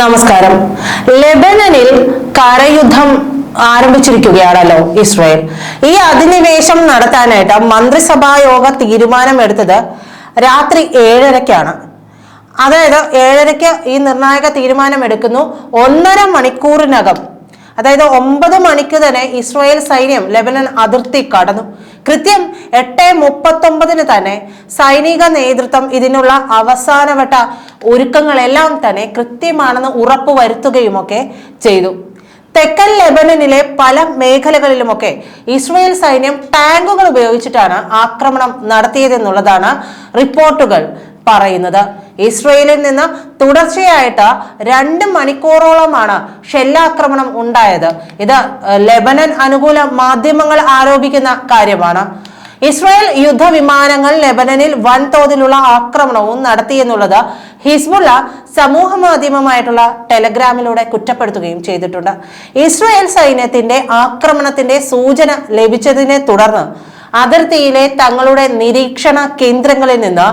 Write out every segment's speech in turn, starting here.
നമസ്കാരം. ലെബനനിൽ കരയുദ്ധം ആരംഭിച്ചിരിക്കുകയാണല്ലോ ഇസ്രയേൽ. ഈ അധിനിവേശം നടത്താനായിട്ട് മന്ത്രിസഭാ യോഗ തീരുമാനമെടുത്തത് രാത്രി ഏഴരയ്ക്കാണ് അതായത് ഏഴരയ്ക്ക് ഈ നിർണായക തീരുമാനമെടുക്കുന്നു. ഒന്നര മണിക്കൂറിനകം അതായത് ഒമ്പത് മണിക്ക് തന്നെ ഇസ്രായേൽ സൈന്യം ലെബനൻ അതിർത്തി കടന്നു. കൃത്യം എട്ട് മുപ്പത്തൊമ്പതിന് തന്നെ സൈനിക നേതൃത്വം ഇതിനുള്ള അവസാനവട്ട ഒരുക്കങ്ങളെല്ലാം തന്നെ കൃത്യമാണെന്ന് ഉറപ്പുവരുത്തുകയുമൊക്കെ ചെയ്തു. തെക്കൻ ലെബനനിലെ പല മേഖലകളിലുമൊക്കെ ഇസ്രായേൽ സൈന്യം ടാങ്കുകൾ ഉപയോഗിച്ചിട്ടാണ് ആക്രമണം നടത്തിയതെന്നുള്ളതാണ് റിപ്പോർട്ടുകൾ. പറയുന്നത്. ഇസ്രയേലിൽ നിന്ന് തുടർച്ചയായിട്ട് രണ്ട് മണിക്കൂറോളമാണ് ഷെല്ലാക്രമണം ഉണ്ടായത്. ഇത് ലെബനൻ അനുകൂല മാധ്യമങ്ങൾ ആരോപിക്കുന്ന കാര്യമാണ്. ഇസ്രായേൽ യുദ്ധവിമാനങ്ങൾ ലെബനനിൽ വൻതോതിലുള്ള ആക്രമണവും നടത്തിയെന്നുള്ളത് ഹിസ്ബുള്ള സമൂഹ മാധ്യമമായിട്ടുള്ള ടെലഗ്രാമിലൂടെ കുറ്റപ്പെടുത്തുകയും ചെയ്തിട്ടുണ്ട്. ഇസ്രായേൽ സൈന്യത്തിന്റെ ആക്രമണത്തിന്റെ സൂചന ലഭിച്ചതിനെ തുടർന്ന് അതിർത്തിയിലെ തങ്ങളുടെ നിരീക്ഷണ കേന്ദ്രങ്ങളിൽ നിന്ന്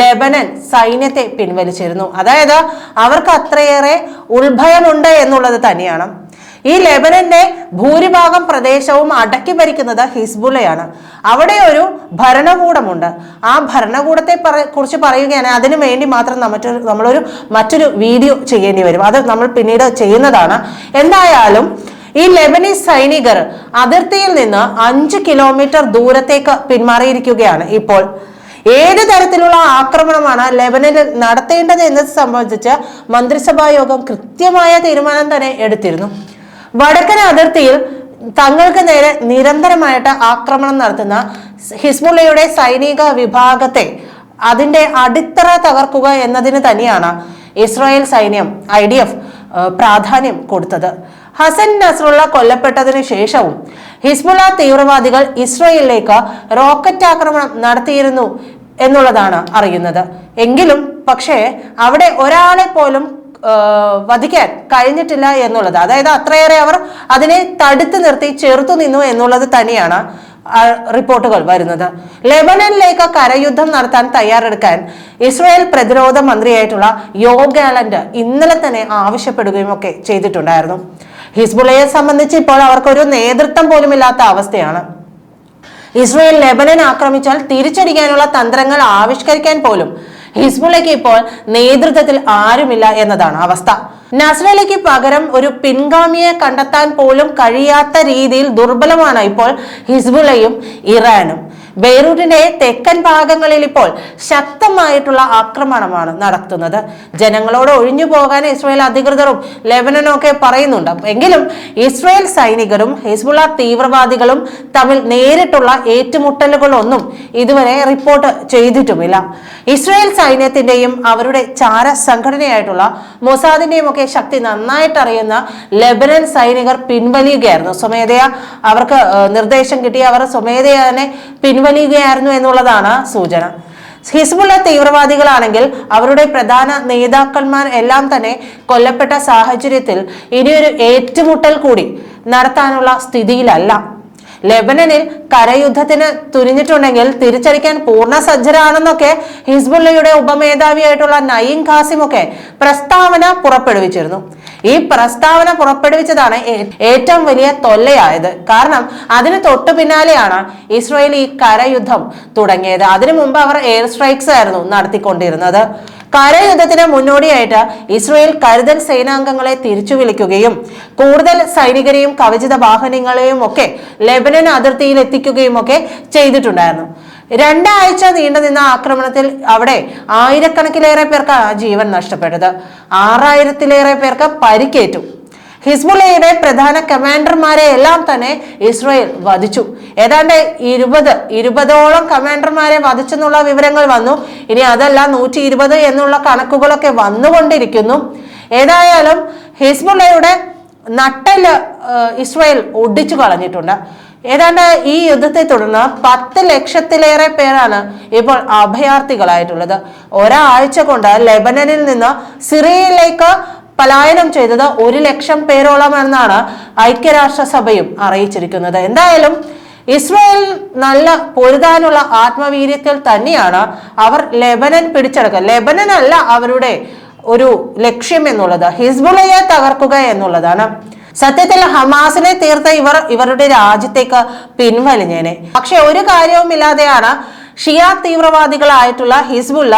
ലെബനൻ സൈന്യത്തെ പിൻവലിച്ചിരുന്നു. അതായത് അവർക്ക് അത്രയേറെ ഉത്ഭയമുണ്ട് എന്നുള്ളത് തന്നെയാണ്. ഈ ലെബനന്റെ ഭൂരിഭാഗം പ്രദേശവും അടക്കി ഭരിക്കുന്നത് ഹിസ്ബുള്ളയാണ്. അവിടെ ഒരു ഭരണകൂടമുണ്ട്. ആ ഭരണകൂടത്തെ കുറിച്ച് പറയുകയാണ് അതിനു വേണ്ടി മാത്രം മറ്റൊരു നമ്മളൊരു മറ്റൊരു വീഡിയോ ചെയ്യേണ്ടി വരും. അത് നമ്മൾ പിന്നീട് ചെയ്യുന്നതാണ്. എന്തായാലും ഈ ലെബനീസ് സൈനികർ അതിർത്തിയിൽ നിന്ന് അഞ്ച് കിലോമീറ്റർ ദൂരത്തേക്ക് പിന്മാറിയിരിക്കുകയാണ് ഇപ്പോൾ. ഏത് തരത്തിലുള്ള ആക്രമണമാണ് ലെബനിൽ നടത്തേണ്ടത് എന്നത് സംബന്ധിച്ച് മന്ത്രിസഭാ യോഗം കൃത്യമായ തീരുമാനം തന്നെ എടുത്തിരുന്നു. വടക്കൻ അതിർത്തിയിൽ തങ്ങൾക്ക് നേരെ നിരന്തരമായിട്ട് ആക്രമണം നടത്തുന്ന ഹിസ്ബുള്ളയുടെ സൈനിക വിഭാഗത്തെ അതിന്റെ അടിത്തറ തകർക്കുക എന്നതിന് തന്നെയാണ് ഇസ്രായേൽ സൈന്യം ഐ പ്രാധാന്യം കൊടുത്തത്. ഹസൻ നസ്രുള്ള കൊല്ലപ്പെട്ടതിനു ശേഷവും ഹിസ്ബുള്ള തീവ്രവാദികൾ ഇസ്രയേലിലേക്ക് റോക്കറ്റ് ആക്രമണം നടത്തിയിരുന്നു എന്നുള്ളതാണ് അറിയുന്നത്. എങ്കിലും പക്ഷേ അവിടെ ഒരാളെ പോലും വധിക്കാൻ കഴിഞ്ഞിട്ടില്ല എന്നുള്ളത് അതായത് അത്രയേറെ അവർ അതിനെ തടുത്തു നിർത്തി ചെറുത്തു നിന്നു എന്നുള്ളത് തന്നെയാണ് റിപ്പോർട്ടുകൾ വരുന്നത്. ലെബനനിലേക്ക് കരയുദ്ധം നടത്താൻ തയ്യാറെടുക്കാൻ ഇസ്രായേൽ പ്രതിരോധ മന്ത്രിയായിട്ടുള്ള യോഗാലൻഡ് ഇന്നലെ തന്നെ ആവശ്യപ്പെടുകയും ഒക്കെ ചെയ്തിട്ടുണ്ടായിരുന്നു. ഹിസ്ബുള്ളയെ സംബന്ധിച്ച് ഇപ്പോൾ അവർക്കൊരു നേതൃത്വം പോലുമില്ലാത്ത അവസ്ഥയാണ്. ഇസ്രയേൽ ലെബനൻ ആക്രമിച്ചാൽ തിരിച്ചടിക്കാനുള്ള തന്ത്രങ്ങൾ ആവിഷ്കരിക്കാൻ പോലും ഹിസ്ബുള്ളയ്ക്ക് ഇപ്പോൾ നേതൃത്വത്തിൽ ആരുമില്ല എന്നതാണ് അവസ്ഥ. നസ്രലയ്ക്ക് പകരം ഒരു പിൻഗാമിയെ കണ്ടെത്താൻ പോലും കഴിയാത്ത രീതിയിൽ ദുർബലമാണ് ഇപ്പോൾ ഹിസ്ബുള്ളയും ഇറാനും. ബെയ്റൂട്ടിന്റെ തെക്കൻ ഭാഗങ്ങളിൽ ഇപ്പോൾ ശക്തമായിട്ടുള്ള ആക്രമണമാണ് നടത്തുന്നത്. ജനങ്ങളോട് ഒഴിഞ്ഞു പോകാൻ ഇസ്രായേൽ അധികൃതരും ലെബനനും ഒക്കെ പറയുന്നുണ്ട്. എങ്കിലും ഇസ്രായേൽ സൈനികരും ഹിസ്ബുള്ള തീവ്രവാദികളും തമ്മിൽ നേരിട്ടുള്ള ഏറ്റുമുട്ടലുകളൊന്നും ഇതുവരെ റിപ്പോർട്ട് ചെയ്തിട്ടുമില്ല. ഇസ്രായേൽ സൈന്യത്തിന്റെയും അവരുടെ ചാര സംഘടനയായിട്ടുള്ള മൊസാദിന്റെയും ഒക്കെ ശക്തി നന്നായിട്ട് അറിയുന്ന ലെബനൻ സൈനികർ പിൻവലിയുകയായിരുന്നു. സ്വമേധയാ അവർക്ക് നിർദ്ദേശം കിട്ടി. അവർ സ്വമേധയാ തന്നെ പിൻവലിയുകയായിരുന്നു എന്നുള്ളതാണ് സൂചന. ഹിസ്ബുള്ള തീവ്രവാദികളാണെങ്കിൽ അവരുടെ പ്രധാന നേതാക്കന്മാർ എല്ലാം തന്നെ കൊല്ലപ്പെട്ട സാഹചര്യത്തിൽ ഇനിയൊരു ഏറ്റുമുട്ടൽ കൂടി നടത്താനുള്ള സ്ഥിതിയിലല്ല. ലെബനനിൽ കരയുദ്ധത്തിന് തുനിഞ്ഞിട്ടുണ്ടെങ്കിൽ തിരിച്ചടിക്കാൻ പൂർണ സജ്ജരാണെന്നൊക്കെ ഹിസ്ബുള്ളയുടെ ഉപമേധാവിയായിട്ടുള്ള നയീം ഖാസിം ഒക്കെ പ്രസ്താവന പുറപ്പെടുവിച്ചിരുന്നു. ഈ പ്രസ്താവന പുറപ്പെടുവിച്ചതാണ് ഏറ്റവും വലിയ തൊല്ലയായത്. കാരണം അതിന് തൊട്ടു പിന്നാലെയാണ് ഇസ്രായേൽ ഈ കരയുദ്ധം തുടങ്ങിയത്. അതിനു മുമ്പ് അവർ എയർ സ്ട്രൈക്സ് ആയിരുന്നു നടത്തിക്കൊണ്ടിരുന്നത്. കരയുദ്ധത്തിന് മുന്നോടിയായിട്ട് ഇസ്രയേൽ കരുതൽ സേനാംഗങ്ങളെ തിരിച്ചു വിളിക്കുകയും കൂടുതൽ സൈനികരെയും കവചിത വാഹനങ്ങളെയും ഒക്കെ ലെബനൻ അതിർത്തിയിൽ എത്തിക്കുകയും ഒക്കെ ചെയ്തിട്ടുണ്ടായിരുന്നു. രണ്ടാഴ്ച നീണ്ടുനിന്ന ആക്രമണത്തിൽ അവിടെ ആയിരക്കണക്കിലേറെ പേർക്ക് ജീവൻ നഷ്ടപ്പെട്ടത്. ആറായിരത്തിലേറെ പേർക്ക് പരിക്കേറ്റു. ഹിസ്ബുള്ളയുടെ പ്രധാന കമാൻഡർമാരെ എല്ലാം തന്നെ ഇസ്രായേൽ വധിച്ചു. ഏതാണ്ട് ഇരുപത് ഇരുപതോളം കമാൻഡർമാരെ വധിച്ചെന്നുള്ള വിവരങ്ങൾ വന്നു. ഇനി അതല്ല നൂറ്റി ഇരുപത് എന്നുള്ള കണക്കുകളൊക്കെ വന്നുകൊണ്ടിരിക്കുന്നു. ഏതായാലും ഹിസ്ബുള്ളയുടെ നട്ടൽ ഇസ്രായേൽ ഒടിച്ചു കളഞ്ഞിട്ടുണ്ട്. ഏതാണ്ട് ഈ യുദ്ധത്തെ തുടർന്ന് പത്ത് ലക്ഷത്തിലേറെ പേരാണ് ഇപ്പോൾ അഭയാർത്ഥികളായിട്ടുള്ളത്. ഒരാഴ്ച കൊണ്ട് ലെബനനിൽ നിന്ന് സിറിയയിലേക്ക് പലായനം ചെയ്തത് ഒരു ലക്ഷം പേരോളം എന്നാണ് ഐക്യരാഷ്ട്രസഭയും അറിയിച്ചിരിക്കുന്നത്. എന്തായാലും ഇസ്രായേൽ നല്ല പൊരുതാനുള്ള ആത്മവീര്യത്തിൽ തന്നെയാണ് അവർ ലെബനൻ പിടിച്ചെടുക്കുക. ലെബനൻ അല്ല അവരുടെ ഒരു ലക്ഷ്യം എന്നുള്ളത്. ഹിസ്ബുളയെ തകർക്കുക എന്നുള്ളതാണ്. സത്യത്തിൽ ഹമാസിനെ തീർത്ത ഇവർ ഇവരുടെ രാജ്യത്തേക്ക് പിൻവലിഞ്ഞേനെ. പക്ഷെ ഒരു കാര്യവുമില്ലാതെയാണ് ഷിയാ തീവ്രവാദികളായിട്ടുള്ള ഹിസ്ബുള്ള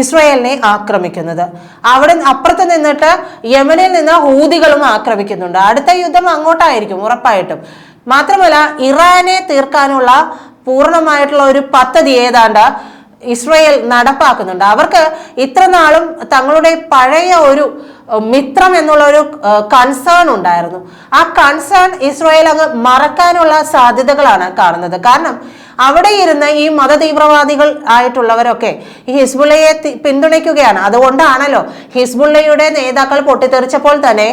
ഇസ്രായേലിനെ ആക്രമിക്കുന്നത്. അവിടെ അപ്പുറത്ത് നിന്നിട്ട് യമനിൽ നിന്ന് ഹൂതികളും ആക്രമിക്കുന്നുണ്ട്. അടുത്ത യുദ്ധം അങ്ങോട്ടായിരിക്കും ഉറപ്പായിട്ടും. മാത്രമല്ല ഇറാനെ തീർക്കാനുള്ള പൂർണമായിട്ടുള്ള ഒരു പദ്ധതി ഏതാണ്ട് ഇസ്രയേൽ നടപ്പാക്കുന്നുണ്ട്. അവർക്ക് ഇത്ര നാളും തങ്ങളുടെ പഴയ ഒരു മിത്രം എന്നുള്ള ഒരു കൺസേൺ ഉണ്ടായിരുന്നു. ആ കൺസേൺ ഇസ്രയേൽ അങ്ങ് മറക്കാനുള്ള സാധ്യതകളാണ് കാണുന്നത്. കാരണം അവിടെ ഇരുന്ന് ഈ മത തീവ്രവാദികൾ ആയിട്ടുള്ളവരൊക്കെ ഈ ഹിസ്ബുള്ളയെ പിന്തുണയ്ക്കുകയാണ്. അതുകൊണ്ടാണല്ലോ ഹിസ്ബുള്ളയുടെ നേതാക്കൾ പൊട്ടിത്തെറിച്ചപ്പോൾ തന്നെ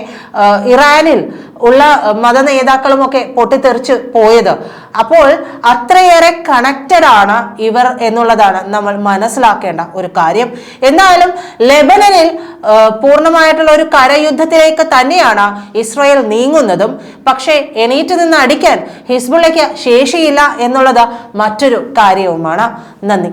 ഇറാനിൽ ഉള്ള മത നേതാക്കളുമൊക്കെ പൊട്ടിത്തെറിച്ച് പോയത്. അപ്പോൾ അത്രയേറെ കണക്റ്റഡ് ആണ് ഇവർ എന്നുള്ളതാണ് നമ്മൾ മനസ്സിലാക്കേണ്ട ഒരു കാര്യം. എന്നാലും ലെബനനിൽ പൂർണമായിട്ടുള്ള ഒരു കരയുദ്ധത്തിലേക്ക് തന്നെയാണ് ഇസ്രായേൽ നീങ്ങുന്നതും. പക്ഷേ എണീറ്റ് നിന്ന് അടിക്കാൻ ഹിസ്ബുള്ളയ്ക്ക് ശേഷിയില്ല എന്നുള്ളത് മറ്റൊരു കാര്യവുമാണ്. നന്ദി.